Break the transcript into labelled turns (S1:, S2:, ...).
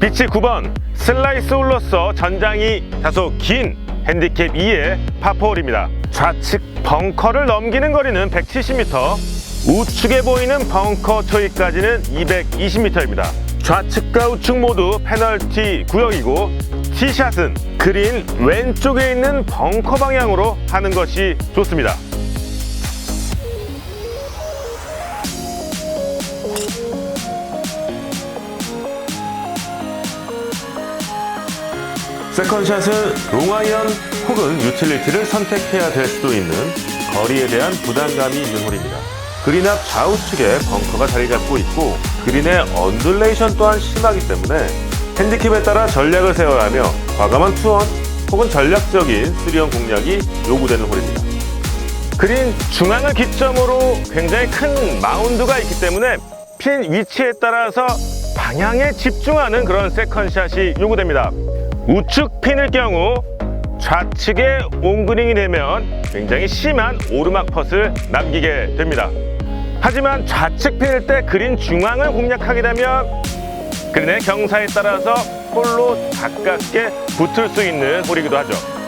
S1: 비치 9번 슬라이스 홀로서 전장이 다소 긴 핸디캡 2의 파포홀입니다. 좌측 벙커를 넘기는 거리는 170m, 우측에 보이는 벙커 초이까지는 220m입니다. 좌측과 우측 모두 페널티 구역이고 티샷은 그린 왼쪽에 있는 벙커 방향으로 하는 것이 좋습니다. 세컨샷은 롱아이언 혹은 유틸리티를 선택해야 될 수도 있는 거리에 대한 부담감이 있는 홀입니다. 그린 앞 좌우측에 벙커가 자리 잡고 있고 그린의 언듈레이션 또한 심하기 때문에 핸디캡에 따라 전략을 세워야 하며 과감한 투원 혹은 전략적인 쓰리온 공략이 요구되는 홀입니다. 그린 중앙을 기점으로 굉장히 큰 마운드가 있기 때문에 핀 위치에 따라서 방향에 집중하는 그런 세컨샷이 요구됩니다. 우측 핀일 경우 좌측에 온그린이 되면 굉장히 심한 오르막 펫을 남기게 됩니다. 하지만 좌측 핀일 때 그린 중앙을 공략하게 되면 그린의 경사에 따라서 홀로 가깝게 붙을 수 있는 홀이기도 하죠.